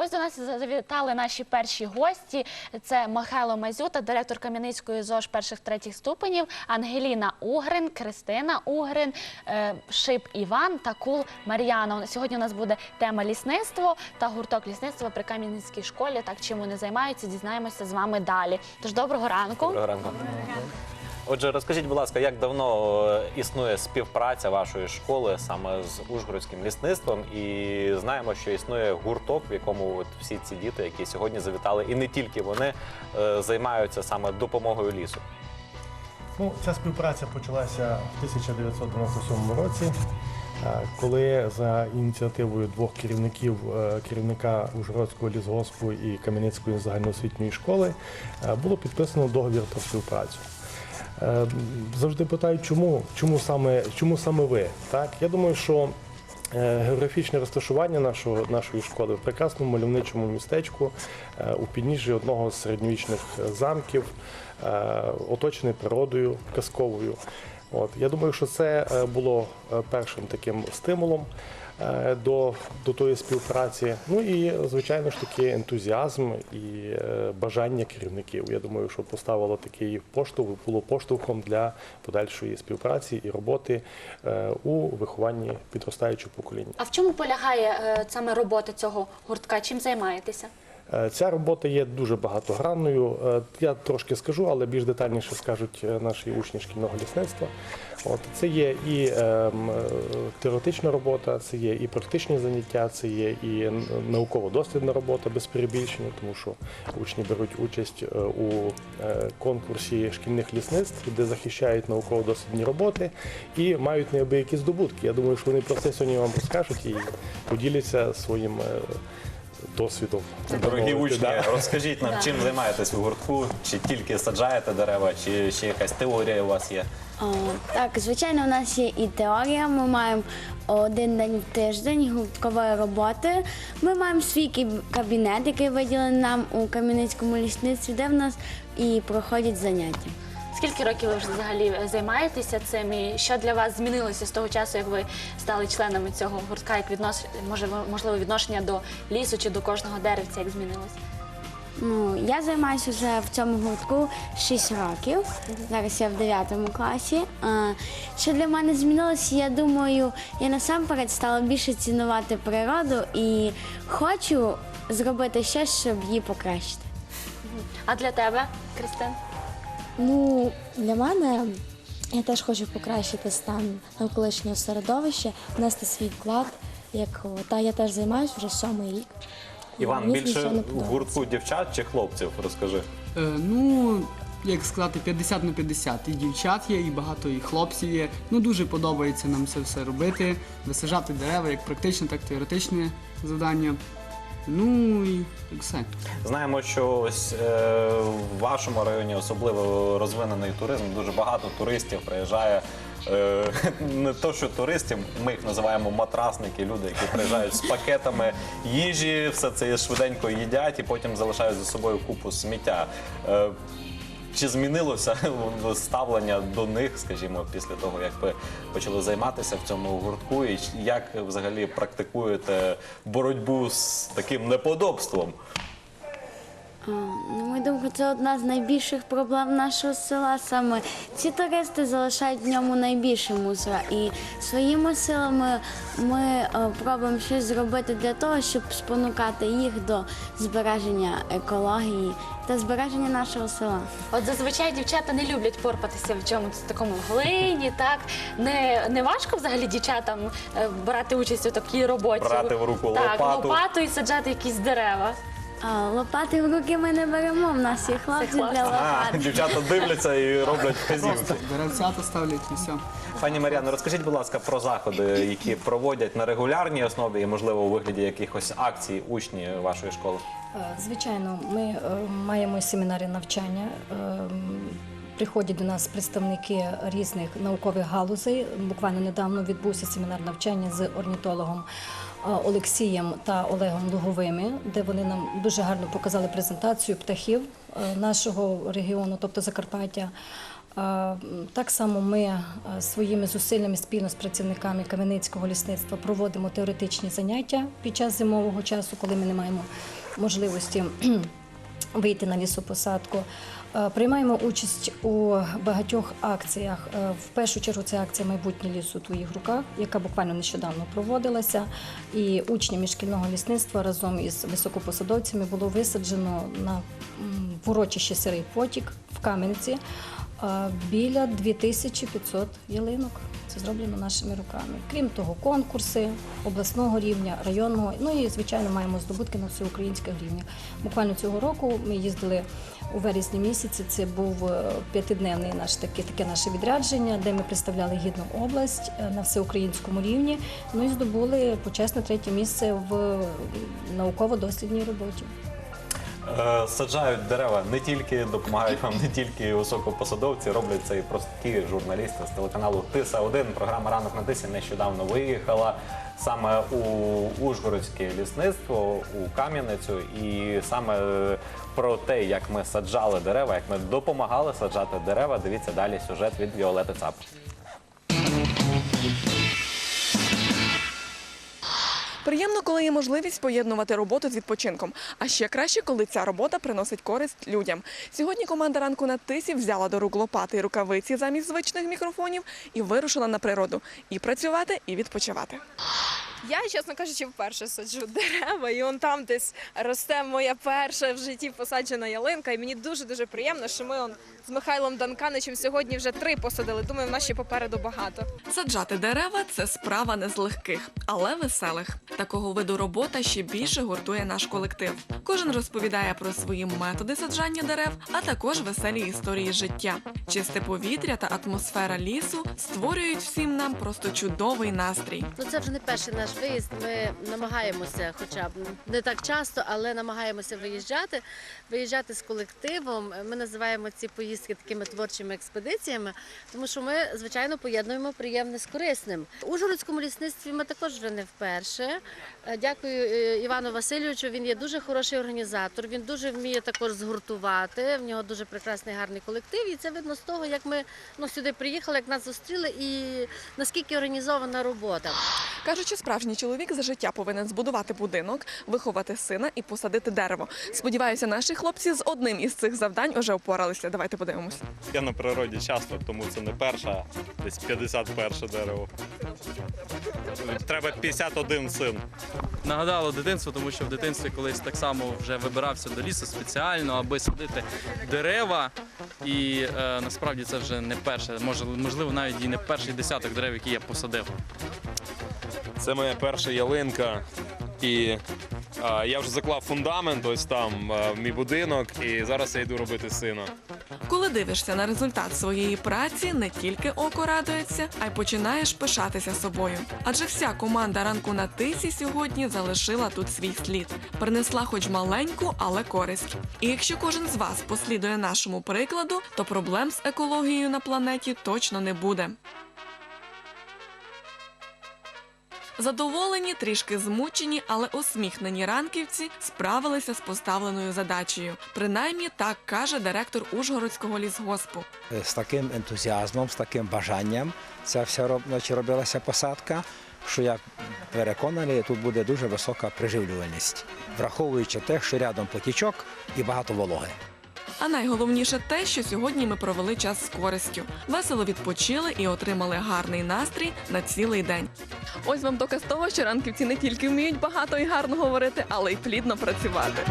Ось до нас завітали наші перші гості. Це Михайло Мазюта, директор Кам'яницької ЗОЖ перших третіх ступенів, Ангеліна Угрин, Кристина Угрин, е, Шип Іван та Кул Мар'яна. Сьогодні у нас буде тема лісництво та гурток лісництва при Кам'янецькій школі. Так чим вони займаються, дізнаємося з вами далі. Тож доброго ранку. Доброго ранку. Отже, розкажіть, будь ласка, як давно е, існує співпраця вашої школи саме з Ужгородським лісництвом? І знаємо, що існує гурток, в якому от всі ці діти, які сьогодні завітали, і не тільки вони е, займаються саме допомогою лісу. Ну, ця співпраця почалася в 1997 році, е, коли за ініціативою двох керівників керівника Ужгородського лісгоспу і Кам'янецької загальноосвітньої школи було підписано договір про співпрацю. Е, Завжди питають, чому, чому саме, чому саме ви? Так, я думаю, що е, географічне розташування нашого, нашої школи в прекрасному мальовничому містечку е, у підніжжі одного з середньовічних е, замків, оточений природою казковою. От я думаю, що це було першим таким стимулом до, до тої співпраці. Ну і звичайно ж таки ентузіазм і е, бажання керівників. Я думаю, що поставило такий поштовх, було поштовхом для подальшої співпраці і роботи е, у вихованні підростаючого покоління. А в чому полягає е, саме робота цього гуртка? Чим займаєтеся? Е, Ця робота є дуже багатогранною. Е, Я трошки скажу, але більш детальніше скажуть е, наші учні шкільного лісництва. От це є і ем, теоретична робота, це є і практичні заняття, це є і науково-дослідна робота без перебільшення, тому що учні беруть участь у конкурсі шкільних лісництв, де захищають науково-дослідні роботи і мають неабиякі здобутки. Я думаю, що вони про це сьогодні вам розкажуть і поділяться своїм. Досвідом Дорогі учні, Да. розкажіть нам, чим займаєтесь у гуртку? Чи тільки саджаєте дерева, чи ще якась теорія у вас є? О, так, звичайно, у нас є і теорія. Ми маємо один день в тиждень гурткової роботи. Ми маємо свій кабінет, який виділений нам у Кам'янецькому лісництві, де в нас і проходять заняття. Скільки років ви вже взагалі займаєтеся цим? І що для вас змінилося з того часу, як ви стали членами цього гуртка? Як віднос... може, можливо, відношення до лісу чи до кожного деревця, як змінилося? Ну, я займаюся вже в цьому гуртку 6 років. Зараз я в 9 класі. А, Що для мене змінилося, я думаю, я насамперед стала більше цінувати природу і хочу зробити щось, щоб її покращити. А для тебе, Кристин? Ну, для мене я теж хочу покращити стан навколишнього середовища, внести свій вклад. Як та я теж займаюся вже сьомий рік. Іван, мені більше в гуртку дівчат чи хлопців? Розкажи. Е, ну, як сказати, 50 на 50. І дівчат є, і багато і хлопців є. Ну, дуже подобається нам це все робити, висаджати дерева, як практичне, так і теоретичне завдання. Ну і як все. Знаємо, що ось е, в вашому районі особливо розвинений туризм. Дуже багато туристів приїжджає. Е, не то, що туристів, ми їх називаємо матрасники, люди, які приїжджають з пакетами їжі, все це швиденько їдять і потім залишають за собою купу сміття. Е, чи змінилося ставлення до них, скажімо, після того, як ви почали займатися в цьому гуртку, і як взагалі практикуєте боротьбу з таким неподобством? На мою думку, це одна з найбільших проблем нашого села. Саме ці туристи залишають в ньому найбільше мусора. І своїми силами ми е, пробуємо щось зробити для того, щоб спонукати їх до збереження екології та збереження нашого села. От зазвичай дівчата не люблять порпатися в чомусь такому глині, так? Не, не важко взагалі дівчатам е, брати участь у такій роботі? Брати в руку так, лопату. лопату і саджати якісь дерева. А лопати в руки ми не беремо. В нас є хлопці для А, лопат. дівчата дивляться і роблять вказівки. Деревцята ставлять і все. Пані Мар'яно, розкажіть, будь ласка, про заходи, які проводять на регулярній основі і, можливо, у вигляді якихось акцій учні вашої школи. Е, Звичайно, ми е, маємо семінари навчання. Е, Приходять до нас представники різних наукових галузей. Буквально недавно відбувся семінар навчання з орнітологом Олексієм та Олегом Луговими, де вони нам дуже гарно показали презентацію птахів е, нашого регіону, тобто Закарпаття. Так само ми е, своїми зусиллями спільно з працівниками Кам'янецького лісництва проводимо теоретичні заняття під час зимового часу, коли ми не маємо можливості вийти на лісопосадку. Е, Приймаємо участь у багатьох акціях. Е, В першу чергу це акція Майбутнє лісу у твоїх руках, яка буквально нещодавно проводилася. І учнями шкільного лісництва разом із високопосадовцями було висаджено на урочище Сирий Потік в Кам'янці біля 2500 ялинок. Це зроблено нашими руками. Крім того, конкурси обласного рівня, районного. Ну і звичайно маємо здобутки на всеукраїнських рівнях. Буквально цього року ми їздили у вересні місяці. Це був е, п'ятидневний наш таке, таке наше відрядження, де ми представляли гідну область е, на всеукраїнському рівні. Ну і здобули почесне третє місце в е, науково-дослідній роботі. Е, Саджають дерева не тільки допомагають вам, не тільки високопосадовці, роблять це і прості журналісти з телеканалу Тиса 1 Програма Ранок на Тисі нещодавно виїхала саме у Ужгородське лісництво у Кам'яницю, і саме е, про те, як ми саджали дерева, як ми допомагали саджати дерева. Дивіться далі сюжет від Віолети Цап. Приємно, коли є можливість поєднувати роботу з відпочинком. А ще краще, коли ця робота приносить користь людям. Сьогодні команда ранку на тисі взяла до рук лопати і рукавиці замість звичних мікрофонів і вирушила на природу і працювати, і відпочивати. Я, чесно кажучи, вперше саджу дерева, і он там десь росте моя перша в житті посаджена ялинка. І мені дуже дуже приємно, що ми он з Михайлом Данканичем сьогодні вже три посадили. Думаю, в нас ще попереду багато. Саджати дерева це справа не з легких, але веселих. Такого виду робота ще більше гуртує наш колектив. Кожен розповідає про свої методи саджання дерев, а також веселі історії життя. Чисте повітря та атмосфера лісу створюють всім нам просто чудовий настрій. Ну це вже не перший наш виїзд. Ми намагаємося, хоча б не так часто, але намагаємося виїжджати, виїжджати з колективом. Ми називаємо ці поїздки такими творчими експедиціями, тому що ми, звичайно, поєднуємо приємне з корисним. У Ужгородському лісництві ми також вже не вперше. Е, Дякую е, Івану Васильовичу. Він є дуже хороший організатор. Він дуже вміє також згуртувати. В нього дуже прекрасний гарний колектив. І це видно з того, як ми ну, сюди приїхали, як нас зустріли, і наскільки організована робота. Кажучи, справжній чоловік за життя повинен збудувати будинок, виховати сина і посадити дерево. Сподіваюся, наші хлопці з одним із цих завдань уже впоралися. Давайте подивимося. Я на природі часто, тому це не перша, десь 51 дерево. Треба 51 син. Нагадало дитинство, тому що в дитинстві колись так само вже вибирався до лісу спеціально, аби садити дерева. І е, насправді це вже не перше, може, можливо, навіть і не перший десяток дерев, які я посадив. Це моя перша ялинка. І а, я вже заклав фундамент, ось там а, мій будинок, і зараз я йду робити сина. Коли дивишся на результат своєї праці, не тільки око радується, а й починаєш пишатися собою. Адже вся команда ранку на тисі сьогодні залишила тут свій слід, принесла хоч маленьку, але користь. І якщо кожен з вас послідує нашому прикладу, то проблем з екологією на планеті точно не буде. Задоволені, трішки змучені, але усміхнені ранківці справилися з поставленою задачею. Принаймні так каже директор Ужгородського лісгоспу. з таким ентузіазмом, з таким бажанням ця вся роб- робилася посадка, що я переконаний, тут буде дуже висока приживлювальність, враховуючи те, що рядом потічок і багато вологи. А найголовніше те, що сьогодні ми провели час з користю. Весело відпочили і отримали гарний настрій на цілий день. Ось вам доказ того, що ранківці не тільки вміють багато і гарно говорити, але й плідно працювати.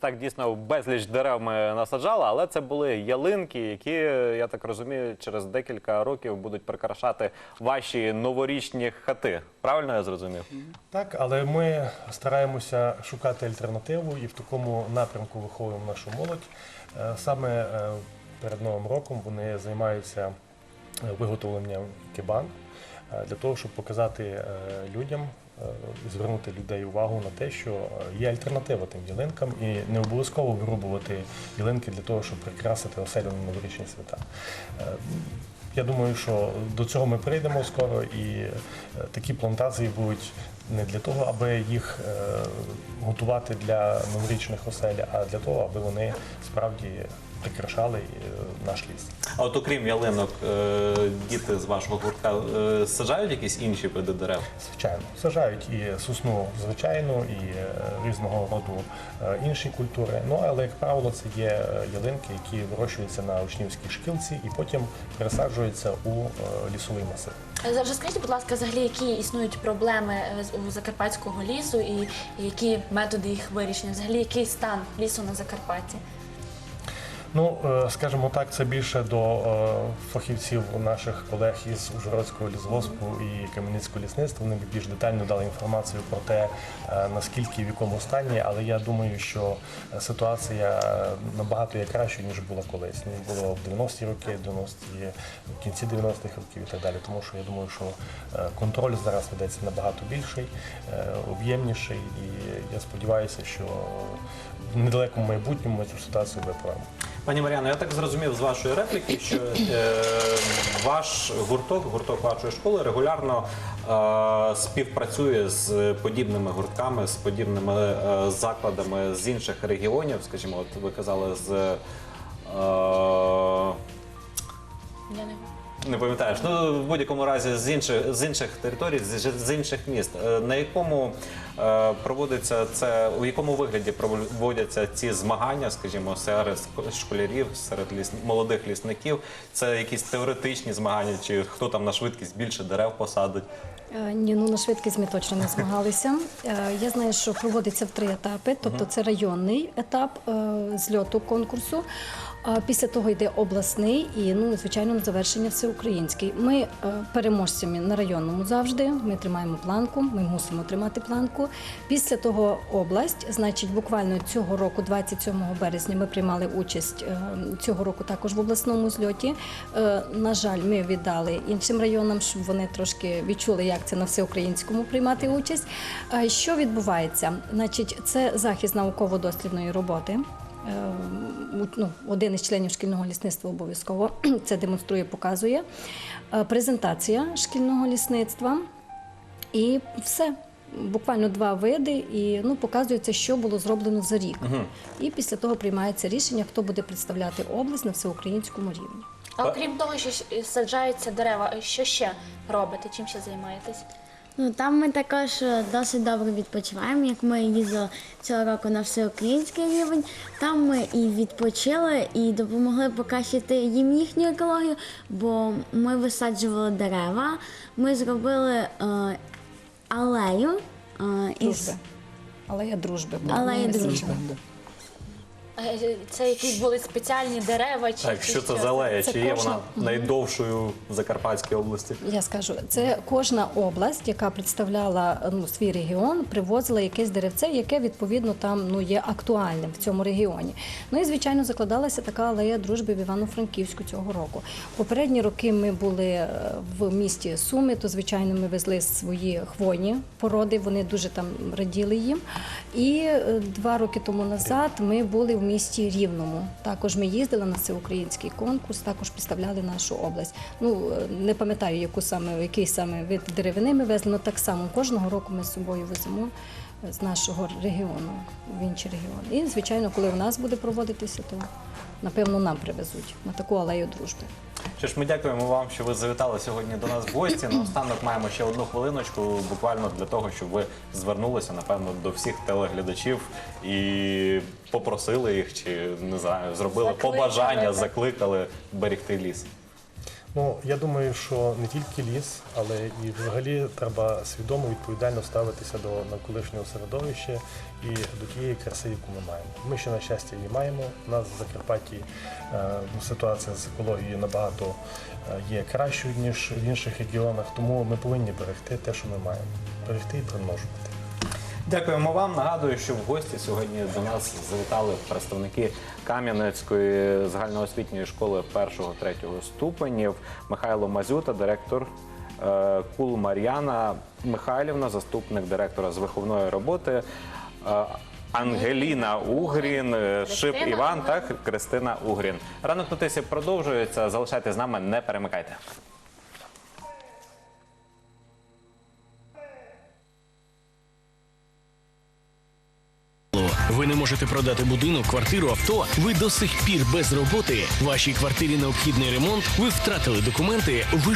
Так дійсно безліч дерев ми насаджали, але це були ялинки, які, я так розумію, через декілька років будуть прикрашати ваші новорічні хати. Правильно я зрозумів? Так, але ми стараємося шукати альтернативу і в такому напрямку виховуємо нашу молодь. Е, Саме е, перед Новим роком вони займаються е, виготовленням кебан. для того, щоб показати людям, звернути людей увагу на те, що е, є альтернатива тим ялинкам, і не обов'язково вирубувати ялинки для того, щоб прикрасити оселю на новорічні свята. Е, Я думаю, що до цього ми прийдемо скоро, і е, такі плантації будуть не для того, аби їх е, готувати для новорічних осель, а для того, аби вони справді прикрашали е, наш ліс. А от окрім ялинок, е, діти з вашого гуртка е, саджають якісь інші види дерев? Звичайно, саджають і сосну звичайну, і різного роду інші культури. Ну але як правило, це є ялинки, які вирощуються на учнівській шкілці і потім пересаджуються у лісовий масив. Е, Розкажіть, будь ласка, взагалі, які існують проблеми з- у закарпатського лісу і які методи їх вирішення? Взагалі, який стан лісу на Закарпатті? Ну, е, скажімо так, це більше до е, фахівців наших колег із Ужгородського лісгоспу і Кам'янецького лісництва. Вони більш детально дали інформацію про те, е, наскільки в якому стані, але я думаю, що ситуація набагато є кращою, ніж була колись. Ніж було в 90-ті роки, 90-ті, в кінці 90-х років і так далі. Тому що я думаю, що контроль зараз ведеться набагато більший, об'ємніший, і я сподіваюся, що в недалекому майбутньому ми цю ситуацію виправимо. Пані Мар'яно, я так зрозумів з вашої репліки, що е, ваш гурток, гурток вашої школи регулярно е, співпрацює з подібними гуртками, з подібними е, закладами з інших регіонів. Скажімо, от ви казали з. Не пам'ятаєш. Ну в будь-якому разі з інших з інших територій, з, з інших міст. Е, На якому е, проводиться це, у якому вигляді проводяться ці змагання, скажімо, серед школярів, серед ліс, молодих лісників? Це якісь теоретичні змагання, чи хто там на швидкість більше дерев посадить? Е, Ні, ну на швидкість ми точно не змагалися. Е, Я знаю, що проводиться в три етапи, тобто це районний етап е, зльоту конкурсу. А після того йде обласний і ну звичайно на завершення всеукраїнський. Ми переможцями на районному завжди. Ми тримаємо планку. Ми мусимо тримати планку. Після того область, значить, буквально цього року, 27 березня, ми приймали участь цього року також в обласному зльоті. На жаль, ми віддали іншим районам, щоб вони трошки відчули, як це на всеукраїнському приймати участь. Е, Що відбувається? Значить, це захист науково-дослідної роботи. Е, Ну, один із членів шкільного лісництва обов'язково це демонструє, показує. Е, Презентація шкільного лісництва і все. Буквально два види, і ну показується, що було зроблено за рік. І після того приймається рішення, хто буде представляти область на всеукраїнському рівні. А окрім того, що саджаються дерева, що ще робите? Чим ще займаєтесь? Ну там ми також е, досить добре відпочиваємо. Як ми їздили цього року на всеукраїнський рівень, там ми і відпочили, і допомогли покращити їм їхню екологію, бо ми висаджували дерева, ми зробили е, алею. Е, із... Дружби. Алея дружби. була, Алея не дружби. Дружби. Е, Це якісь були спеціальні дерева? Чи Так, що це за алея? Це Чи є кожна- вона найдовшою в Закарпатській області? Я скажу, це кожна область, яка представляла ну, свій регіон, привозила якесь деревце, яке відповідно там ну є актуальним в цьому регіоні. Ну і звичайно закладалася така алея дружби в Івано-Франківську цього року. Попередні роки ми були е, в місті Суми, то звичайно ми везли свої хвойні породи. Вони дуже там раділи їм. І е, два роки тому назад ми були в місті Рівному. Також ми їздили на всеукраїнський конкурс, також представляли нашу область. Ну е, не пам'ятаю, яку саме який саме вид деревини ми везли, але так само кожного року ми з собою веземо е, з нашого регіону в інший регіон. І звичайно, коли у нас буде проводитися, то напевно нам привезуть на таку алею дружби. Що ж, ми дякуємо вам, що ви завітали сьогодні до нас в гості. Наостанок маємо ще одну хвилиночку, буквально для того, щоб ви звернулися, напевно, до всіх телеглядачів і попросили їх, чи не знаю, зробили Закликали, побажання, так. закликали берегти ліс. Ну, я думаю, що не тільки ліс, але і взагалі треба свідомо відповідально ставитися до навколишнього середовища і до тієї краси, яку ми маємо. Ми ще на щастя її маємо. У нас в Закарпатті е, ситуація з екологією набагато е, є кращою ніж в інших регіонах, тому ми повинні берегти те, що ми маємо, берегти і примножувати. Дякуємо вам. Нагадую, що в гості сьогодні до нас завітали представники Кам'янецької загальноосвітньої школи 1-3 ступенів Михайло Мазюта, директор е, Кул Мар'яна Михайлівна, заступник директора з виховної роботи. е, Ангеліна Угрін, е, Шип Іван та Кристина Угрін. Ранок на тисі продовжується. Залишайтесь з нами, не перемикайте. Не можете продати будинок, квартиру, авто. Ви до сих пір без роботи. Вашій квартирі необхідний ремонт. Ви втратили документи. Ви